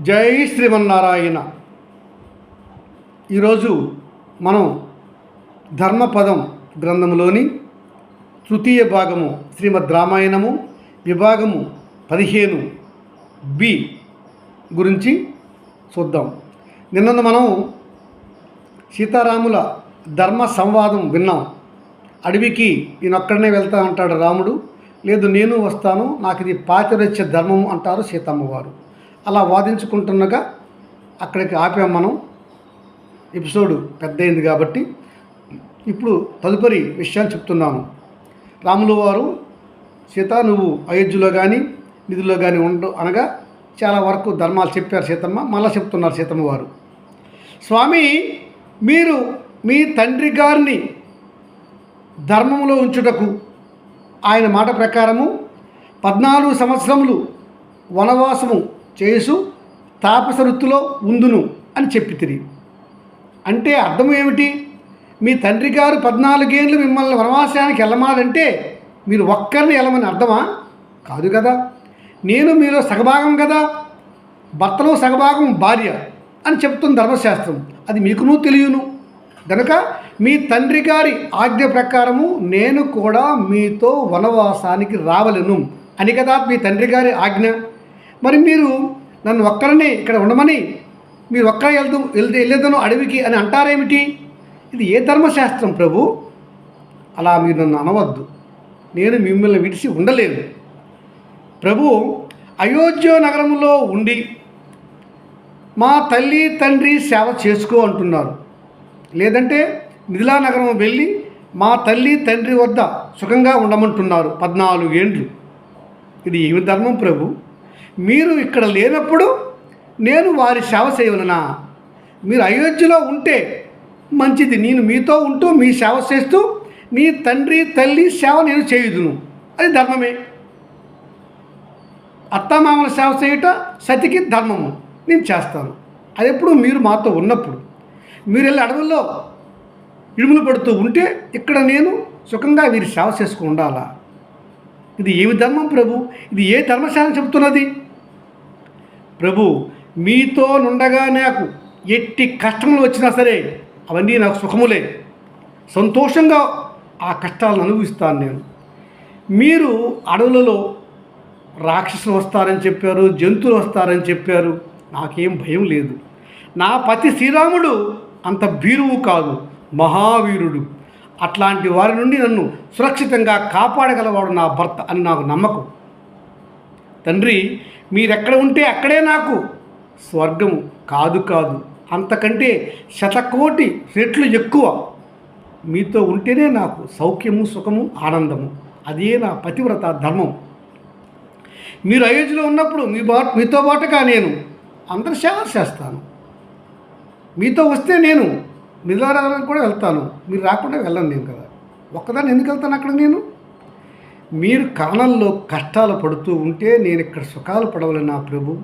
జై శ్రీమన్నారాయణ. ఈరోజు మనం ధర్మపదం గ్రంథంలోని తృతీయ భాగము శ్రీమద్ రామాయణము విభాగము పదిహేను బి గురించి చూద్దాం. నిన్న మనం సీతారాముల ధర్మ సంవాదం విన్నాం. అడవికి ఈయనొక్కడనే వెళ్తా అంటాడు రాముడు. లేదు నేను వస్తాను నాకు ఇది పాతిరచ్చే ధర్మం అంటారు సీతమ్మవారు. అలా వాదించుకుంటుండగా అక్కడికి ఆపాం మనం. ఎపిసోడ్ పెద్దయింది కాబట్టి ఇప్పుడు తదుపరి విషయాలు చెప్తున్నాను. రాములు వారు సీత నువ్వు అయోధ్యలో కానీ నిధుల్లో కానీ ఉండు అనగా చాలా వరకు ధర్మాలు చెప్పారు సీతమ్మ మళ్ళా చెప్తున్నారు సీతమ్మ వారు. స్వామి మీరు మీ తండ్రి గారిని ధర్మంలో ఉంచుటకు ఆయన మాట ప్రకారము పద్నాలుగు సంవత్సరములు వనవాసము చేసు తాపస వృత్తిలో ఉందును అని చెప్పి తిరిగి. అంటే అర్థం ఏమిటి? మీ తండ్రి గారు పద్నాలుగేళ్ళు మిమ్మల్ని వనవాసానికి వెళ్ళమాలంటే మీరు ఒక్కరిని వెళ్ళమని అర్థమా? కాదు కదా. నేను మీలో సగభాగం కదా. భర్తలో సగభాగం భార్య అని చెప్తుంది ధర్మశాస్త్రం. అది మీకును తెలియను. గనుక మీ తండ్రి గారి ఆజ్ఞ ప్రకారము నేను కూడా మీతో వనవాసానికి రావలను. అని కదా మీ తండ్రి గారి ఆజ్ఞ? మరి మీరు నన్ను ఒక్కరిని ఇక్కడ ఉండమని మీరు ఒక్కరే వెళ్తూ వెళ్తే వెళ్ళేదను అడవికి అని అంటారేమిటి? ఇది ఏ ధర్మశాస్త్రం ప్రభు? అలా మీరు నన్ను అనవద్దు. నేను మిమ్మల్ని విడిచి ఉండలేదు. ప్రభు అయోధ్య నగరంలో ఉండి మా తల్లి తండ్రి సేవ చేసుకో అంటున్నారు. లేదంటే మిథిలా నగరం వెళ్ళి మా తల్లి తండ్రి వద్ద సుఖంగా ఉండమంటున్నారు పద్నాలుగు ఏండ్లు ఇది ఏమి ధర్మం ప్రభు? మీరు ఇక్కడ లేనప్పుడు నేను వారి సేవ చేయవలనా? మీరు అయోధ్యలో ఉంటే మంచిది. నేను మీతో ఉంటూ మీ సేవ చేస్తూ మీ తండ్రి తల్లి సేవ నేను చేయుదును. అది ధర్మమే. అత్తమామల సేవ చేయుట సతికి ధర్మము. నేను చేస్తాను. అది ఎప్పుడు మీరు మాతో ఉన్నప్పుడు. మీరు వెళ్ళి అడవుల్లో ఇడుములు పడుతూ ఉంటే ఇక్కడ నేను సుఖంగా వీరి సేవ చేసుకుని ఉండాలా? ఇది ఏమి ధర్మం ప్రభు? ఇది ఏ ధర్మశాల చెబుతున్నది? ప్రభు మీతో నుండగా నాకు ఎట్టి కష్టములు వచ్చినా సరే అవన్నీ నాకు సుఖములే. సంతోషంగా ఆ కష్టాలను అనుభవిస్తాను నేను. మీరు అడవులలో రాక్షసులు వస్తారని చెప్పారు జంతువులు వస్తారని చెప్పారు నాకేం భయం లేదు. నా పతి శ్రీరాముడు అంత భీరువు కాదు మహావీరుడు. అట్లాంటి వారి నుండి నన్ను సురక్షితంగా కాపాడగలవాడు నా భర్త అని నాకు నమ్మకం. తండ్రి మీరెక్కడ ఉంటే అక్కడే నాకు స్వర్గము. కాదు కాదు. అంతకంటే శతకోటి రెట్లు ఎక్కువ. మీతో ఉంటేనే నాకు సౌఖ్యము సుఖము ఆనందము. అదే నా పతివ్రత ధర్మం. మీరు అయోధ్యలో ఉన్నప్పుడు మీ బా మీతో పాటుగా నేను అందరు సేవ చేస్తాను. మీతో వస్తే నేను నిలవరానికి కూడా వెళ్తాను. మీరు రాకుండా వెళ్ళను నేను కదా. ఒక్కదాన్ని ఎందుకు వెళ్తాను అక్కడ నేను? మీరు కాలంలో కష్టాలు పడుతూ ఉంటే నేను ఇక్కడ సుఖాలు పడవలని నా ప్రభు?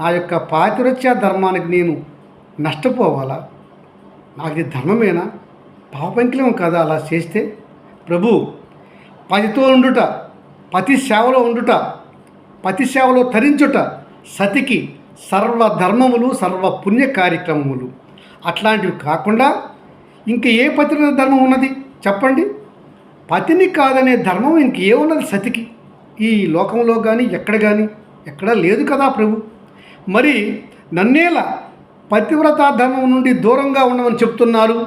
నా యొక్క పాతిరత్య ధర్మానికి నేను నష్టపోవాలా? నాకు ఇది ధర్మమేనా? పాపంకిలం కదా అలా చేస్తే? ప్రభు పతితో ఉండుట పతి సేవలో ఉండుట పతి సేవలో తరించుట సతికి సర్వధర్మములు సర్వ పుణ్య కార్యక్రమములు. అట్లాంటివి కాకుండా ఇంక ఏ పతివ్రత ధర్మం ఉన్నది? చెప్పండి. పతిని కాదనే ధర్మం ఇంకేమున్నది సతికి? ఈ లోకంలో కానీ ఎక్కడ కానీ ఎక్కడా లేదు కదా ప్రభు. మరి నన్నేలా పతివ్రత ధర్మం నుండి దూరంగా ఉండమని చెప్తున్నారు.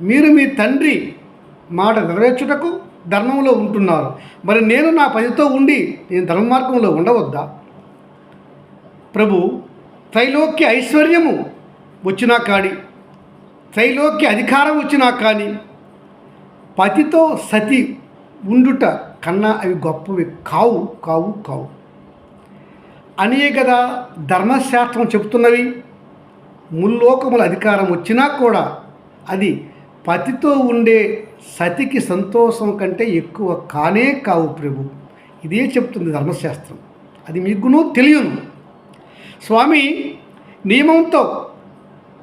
మీరు మీ తండ్రి మాట నెరవేర్చుటకు ధర్మంలో ఉంటున్నారు. మరి నేను నా పదితో ఉండి నేను ధర్మ మార్గంలో ఉండవద్దా? ప్రభు త్రైలోక్య ఐశ్వర్యము వచ్చినా కానీ త్రైలోక్య అధికారం వచ్చినా కానీ పతితో సతి ఉండుట కన్నా అవి గొప్పవి కావు కావు కావు. అనే కదా ధర్మశాస్త్రం చెబుతున్నవి. ముల్లోకముల అధికారం వచ్చినా కూడా అది పతితో ఉండే సతికి సంతోషం కంటే ఎక్కువ కానే కావు ప్రభు. ఇదే చెప్తుంది ధర్మశాస్త్రం. అది మీకును తెలియను. స్వామి నియమంతో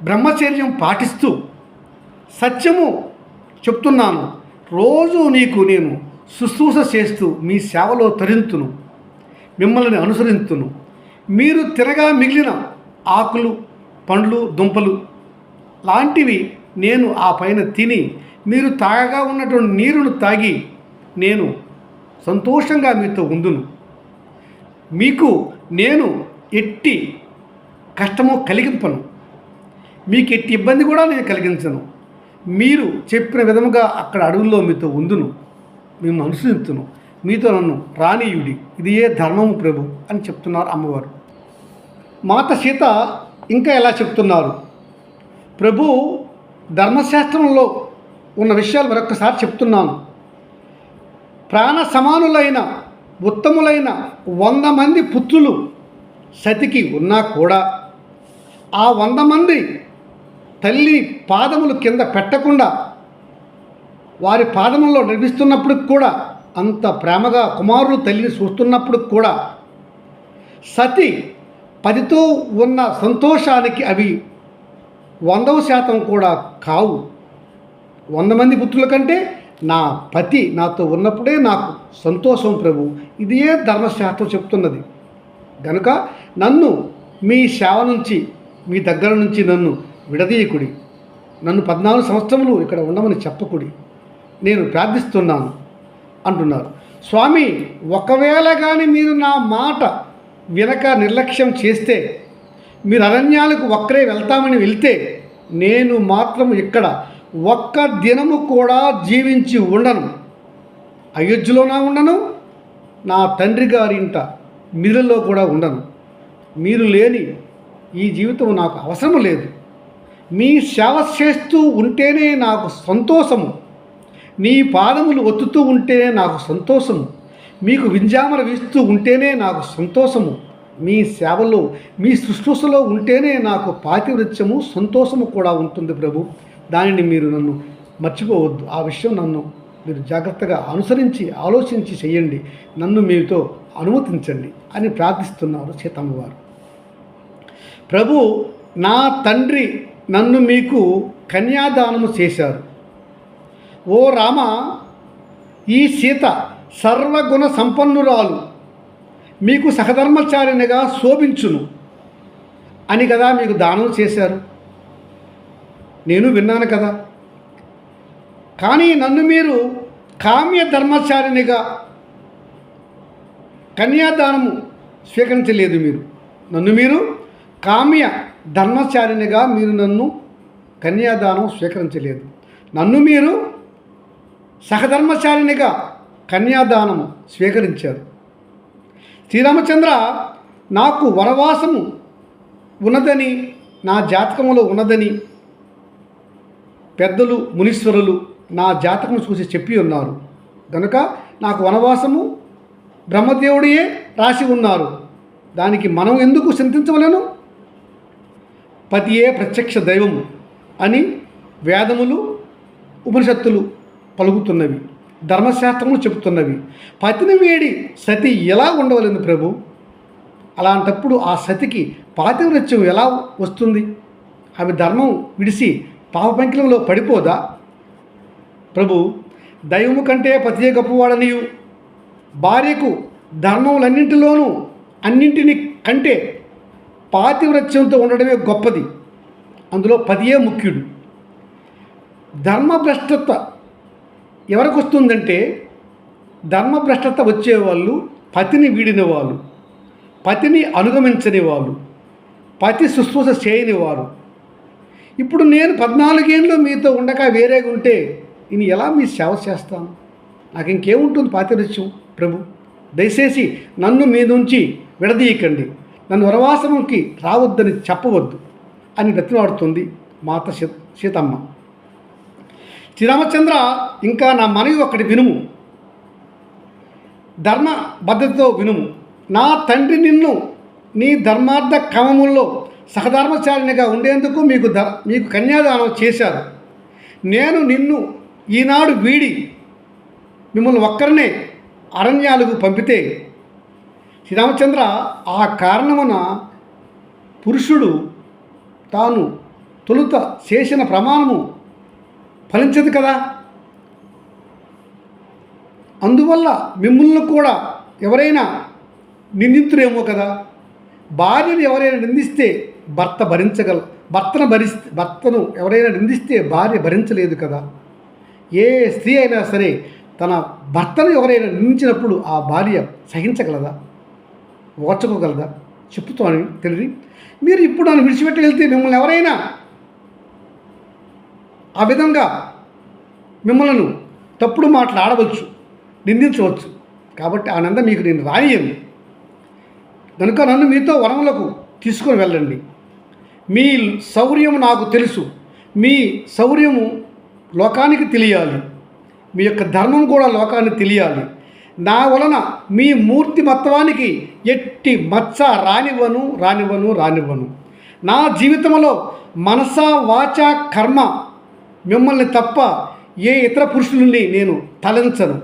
బ్రహ్మచర్యం పాటిస్తూ సత్యము చెప్తున్నాను. రోజు నీకు నేను శుశ్రూష చేస్తూ మీ సేవలో తరింతును మిమ్మల్ని అనుసరింతును. మీరు తిరగా మిగిలిన ఆకులు పండ్లు దుంపలు లాంటివి నేను ఆ పైన తిని మీరు తాగగా ఉన్నటువంటి నీరును తాగి నేను సంతోషంగా మీతో ఉందును. మీకు నేను ఎట్టి కష్టము కలిగింపను. మీకు ఎట్టి ఇబ్బంది కూడా నేను కలిగించను. మీరు చెప్పిన విధముగా అక్కడ అడవుల్లో మీతో ఉందును. మిమ్మల్ని అనుసరిస్తును మీతో నన్ను రానీయుడి. ఇది ఏ ధర్మము ప్రభు అని చెప్తున్నారు అమ్మవారు. మాత సీత ఇంకా ఎలా చెప్తున్నారు? ప్రభు ధర్మశాస్త్రంలో ఉన్న విషయాలు మరొకసారి చెప్తున్నాను. ప్రాణ సమానులైన ఉత్తములైన వంద మంది పుత్రులు సతికి ఉన్నా కూడా ఆ వంద మంది తల్లి పాదములు కింద పెట్టకుండా వారి పాదముల్లో నడిపిస్తున్నప్పుడు కూడా అంత ప్రేమగా కుమారులు తల్లిని చూస్తున్నప్పుడు కూడా సతి పదితో ఉన్న సంతోషానికి అవి వందవ శాతం కూడా కావు. వంద మంది పుత్రుల కంటే నా పతి నాతో ఉన్నప్పుడే నాకు సంతోషం ప్రభు. ఇదే ధర్మశాస్త్రం చెప్తున్నది. గనుక నన్ను మీ సేవ నుంచి మీ దగ్గర నుంచి నన్ను విడదీయకుడి. నన్ను పద్నాలుగు సంవత్సరములు ఇక్కడ ఉండమని చెప్పకుడి. నేను ప్రార్థిస్తున్నాను అంటున్నారు. స్వామి ఒకవేళ కానీ మీరు నా మాట వినక నిర్లక్ష్యం చేస్తే మీరు అరణ్యాలకు ఒక్కరే వెళ్తామని వెళ్తే నేను మాత్రం ఇక్కడ ఒక్క దినము కూడా జీవించి ఉండను. అయోధ్యలోనా ఉండను? నా తండ్రి గారి ఇంట మిదిలలో కూడా ఉండను. మీరు లేని ఈ జీవితం నాకు అవసరం లేదు. మీ సేవ చేస్తూ ఉంటేనే నాకు సంతోషము. నీ పాదములు ఒత్తుతూ ఉంటేనే నాకు సంతోషము. మీకు వింజామర వీస్తూ ఉంటేనే నాకు సంతోషము. మీ సేవలో మీ శుశ్రూషలో ఉంటేనే నాకు పాతివృత్యము సంతోషము కూడా ఉంటుంది ప్రభు. దానిని మీరు నన్ను మర్చిపోవద్దు. ఆ విషయం నన్ను మీరు జాగ్రత్తగా అనుసరించి ఆలోచించి చేయండి. నన్ను మీతో అనుమతించండి అని ప్రార్థిస్తున్నారు సీతమ్మవారు ప్రభు నా తండ్రి నన్ను మీకు కన్యాదానము చేశారు. ఓ రామ ఈ సీత సర్వగుణ సంపన్నురాలు. మీకు సహధర్మచారినిగా శోభించును. అని కదా మీకు దానం చేశారు. నేను విన్నాను కదా. కానీ నన్ను మీరు కామ్య ధర్మచారినిగా కన్యాదానము స్వీకరించలేదు మీరు. నన్ను మీరు కామ్య ధర్మచారినిగా మీరు నన్ను కన్యాదానం స్వీకరించలేదు. నన్ను మీరు సహధర్మచారినిగా కన్యాదానం స్వీకరించారు. శ్రీరామచంద్ర నాకు వనవాసము ఉన్నదని నా జాతకములో ఉన్నదని పెద్దలు మునీశ్వరులు నా జాతకం చూసి చెప్పి ఉన్నారు. కనుక నాకు వనవాసము బ్రహ్మదేవుడియే రాసి ఉన్నారు. దానికి మనం ఎందుకు చింతించవలేను? పతియే ప్రత్యక్ష దైవము అని వేదములు ఉపనిషత్తులు పలుకుతున్నవి. ధర్మశాస్త్రములు చెబుతున్నవి. పతిని వేడి సతి ఎలా ఉండవలేదు ప్రభు? అలాంటప్పుడు ఆ సతికి పాతివృత్యం ఎలా వస్తుంది? ఆమె ధర్మం విడిసి పాపపంకిలంలో పడిపోదా? ప్రభు దైవము కంటే పతియే గొప్పవాడనియు. భార్యకు ధర్మములన్నింటిలోనూ అన్నింటిని కంటే పాతివ్రత్యంతో ఉండడమే గొప్పది. అందులో పదియే ముఖ్యుడు. ధర్మభ్రష్టత్వ ఎవరికి వస్తుందంటే ధర్మభ్రష్టత వచ్చేవాళ్ళు పతిని వీడిన వాళ్ళు పతిని అనుగమించని వాళ్ళు పతి శుశ్రూష చేయని వారు ఇప్పుడు నేను పద్నాలుగేళ్ళు మీతో ఉండక వేరేగా ఉంటే నేను ఎలా మీ సేవ చేస్తాను? నాకు ఇంకేముంటుంది పాతిరుత్యం ప్రభు? దయచేసి నన్ను మీ నుంచి విడదీయకండి. నన్ను వనవాసంకి రావద్దని చెప్పవద్దు అని బ్రతిమాడుతుంది మాత సీతమ్మ. శ్రీరామచంద్ర ఇంకా నా మనవి ఒకటి వినుము. ధర్మ భద్రతతో వినుము. నా తండ్రి నిన్ను నీ ధర్మార్థ క్రమముల్లో సహధర్మచారినిగా ఉండేందుకు మీకు ధ మీకు కన్యాదానం చేశారు. నేను నిన్ను ఈనాడు వీడి మిమ్మల్ని ఒక్కరినే అరణ్యాలకు పంపితే శ్రీరామచంద్ర ఆ కారణమున పురుషుడు తాను తొలుత చేసిన ప్రమాణము ఫలించదు కదా. అందువల్ల మిమ్మల్ని కూడా ఎవరైనా నిందితురేమో కదా. భార్యను ఎవరైనా నిందిస్తే భర్త భరించగల భర్తను భరి భర్తను ఎవరైనా నిందిస్తే భార్య భరించలేదు కదా. ఏ స్త్రీ అయినా సరే తన భర్తను ఎవరైనా నిందించినప్పుడు ఆ భార్య సహించగలదా? ఓర్చుకోగలదా చెప్పుతాను తెలియదు మీరు ఇప్పుడు నన్ను విడిచిపెట్టి వెళ్తే మిమ్మల్ని ఎవరైనా ఆ విధంగా మిమ్మల్ని తప్పుడు మాటలు ఆడవచ్చు నిందించవచ్చు. కాబట్టి ఆనందం మీకు నేను రానియను కనుక నన్ను మీతో వనములకు తీసుకొని వెళ్ళండి. మీ శౌర్యము నాకు తెలుసు. మీ శౌర్యము లోకానికి తెలియాలి. మీ యొక్క ధర్మం కూడా లోకానికి తెలియాలి. నా వలన మీ మూర్తి మత్వానికి ఎట్టి మచ్చ రానివ్వను రానివ్వను రానివ్వను. నా జీవితంలో మనస వాచ కర్మ మిమ్మల్ని తప్ప ఏ ఇతర పురుషుల్ని నేను తలంచను.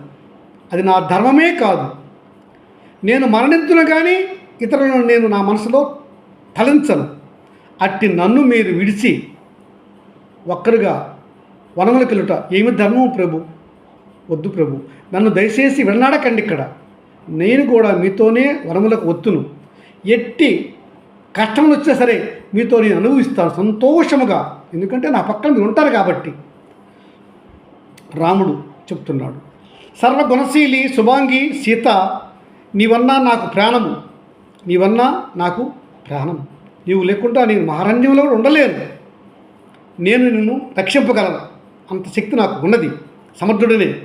అది నా ధర్మమే కాదు. నేను మరణించును కానీ ఇతరులను నేను నా మనసులో తలంచను. అట్టి నన్ను మీరు విడిచి ఒక్కరుగా వనములకు వెళ్ళుట ఏమి ధర్మం ప్రభు? వద్దు ప్రభు. నన్ను దయచేసి విడనాడకండి ఇక్కడ. నేను కూడా మీతోనే వరములకు ఒత్తును. ఎట్టి కష్టములు వచ్చినా సరే మీతో నేను అనుభవిస్తాను సంతోషముగా. ఎందుకంటే నా పక్కన మీరు ఉంటారు కాబట్టి. రాముడు చెప్తున్నాడు సర్వగుణశీలి శుభాంగి సీత నీవన్నా నాకు ప్రాణము. నీవన్నా నాకు ప్రాణం నీవు లేకుండా నేను మహారణ్యంలో కూడా ఉండలేను. నేను నిన్ను రక్షింపగలను? అంత శక్తి నాకు ఉన్నది. సమర్థుడనే.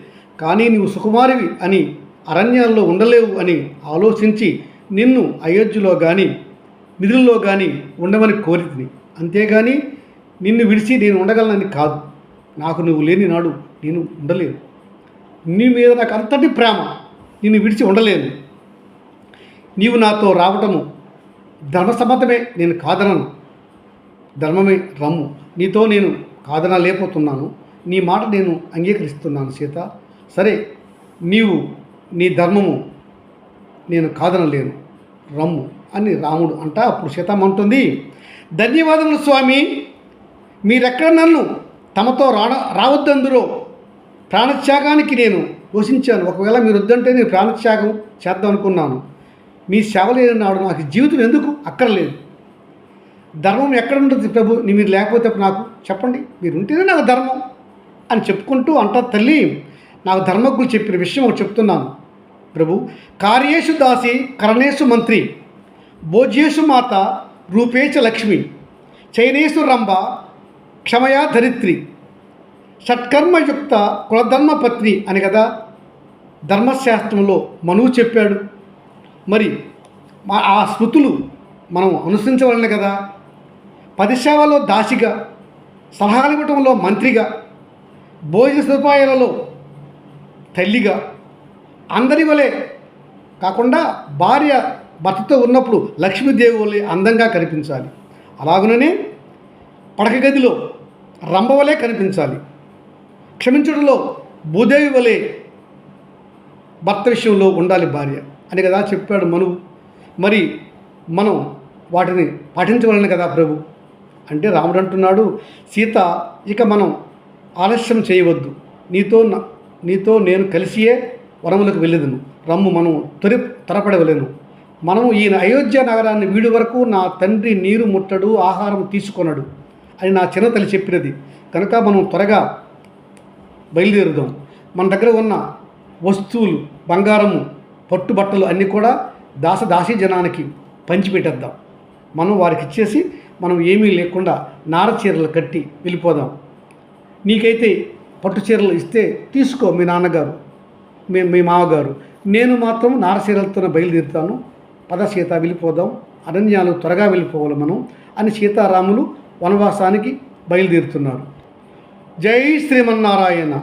కానీ నీవు సుకుమారివి అని అరణ్యాల్లో ఉండలేవు అని ఆలోచించి నిన్ను అయోధ్యలో కానీ నిధుల్లో కానీ ఉండమని కోరితిని. అంతేగాని నిన్ను విడిచి నేను ఉండగలనని కాదు. నాకు నువ్వు లేని నాడు నేను ఉండలేను. నీ మీద నాకు అంతటి ప్రేమ నిన్ను విడిచి ఉండలేను. నీవు నాతో రావటము ధర్మసమ్మతమే నేను కాదనను. ధర్మమే రమ్ము. నీతో నేను కాదనలేకపోతున్నాను. నీ మాట నేను అంగీకరిస్తున్నాను సీత. సరే నీవు నీ ధర్మము నేను కాదనలేను. రమ్ము అని రాముడు అంట అప్పుడు సీతమ్మ అంటుంది ధన్యవాదములు స్వామి. మీరెక్కడ నన్ను తమతో రాన రావద్దందురో ప్రాణత్యాగానికి నేను పోషించాను ఒకవేళ మీరు వద్దంటే నేను ప్రాణత్యాగం చేద్దాం అనుకున్నాను. మీ సేవ లేని నాడు నాకు జీవితం ఎందుకు అక్కర్లేదు? ధర్మం ఎక్కడ ఉంటుంది ప్రభు? నీ మీరు లేకపోతే నాకు చెప్పండి. మీరు ఉంటేనే నాకు ధర్మం. అని చెప్పుకుంటూ అంట తల్లి నాకు ధర్మజ్ఞులు చెప్పిన విషయం ఒకటి చెప్తున్నాను. ప్రభు కార్యేషు దాసి కరణేశు మంత్రి భోజ్యేషు మాత రూపేచ లక్ష్మి చైనేశు రంభ క్షమయా ధరిత్రి షట్కర్మయుక్త కులధర్మపత్ని అని కదా ధర్మశాస్త్రంలో మనువు చెప్పాడు. మరి మా ఆ స్మృతులు మనం అనుసరించవలనే కదా. పదిశావలో దాసిగా సలహాలు ఇవ్వటంలో మంత్రిగా భోజన సదుపాయాలలో తల్లిగా అందరి వలె కాకుండా భార్య భర్తతో ఉన్నప్పుడు లక్ష్మీదేవి వలె అందంగా కనిపించాలి. అలాగుననే పడక గదిలో రంభ వలె కనిపించాలి. క్షమించడంలో భూదేవి వలె భర్త విషయంలో ఉండాలి భార్య. అని కదా చెప్పాడు మనువు మరి మనం వాటిని పాటించవలను కదా ప్రభు? అంటే రాముడు అంటున్నాడు సీత ఇక మనం ఆలస్యం చేయవద్దు. నీతో న- నీతో నేను కలిసియే వనములకు వెళ్ళేదను. రమ్ము మనం త్వరి త్వరపడవలేను మనము ఈయన అయోధ్య నగరాన్ని వీడి వరకు నా తండ్రి నీరు ముట్టడు ఆహారం తీసుకొనడు అని నా చిన్న తల్లి చెప్పినది. కనుక మనం త్వరగా బయలుదేరుదాం. మన దగ్గర ఉన్న వస్తువులు బంగారము పట్టుబట్టలు అన్నీ కూడా దాస దాసీ జనానికి పంచిపెట్టేద్దాం. మనం వారికి ఇచ్చేసి మనం ఏమీ లేకుండా నార చీరలు కట్టి వెళ్ళిపోదాం. నీకైతే పట్టు చీరలు ఇస్తే తీసుకో మీ నాన్నగారు మీ మీ మామగారు. నేను మాత్రం నారచీరలతోనే బయలుదేరుతాను. పద సీత వెళ్ళిపోదాం. అరణ్యాలు త్వరగా వెళ్ళిపోవాలి మనం అని సీతారాములు వనవాసానికి బయలుదేరుతున్నారు. జై శ్రీమన్నారాయణ.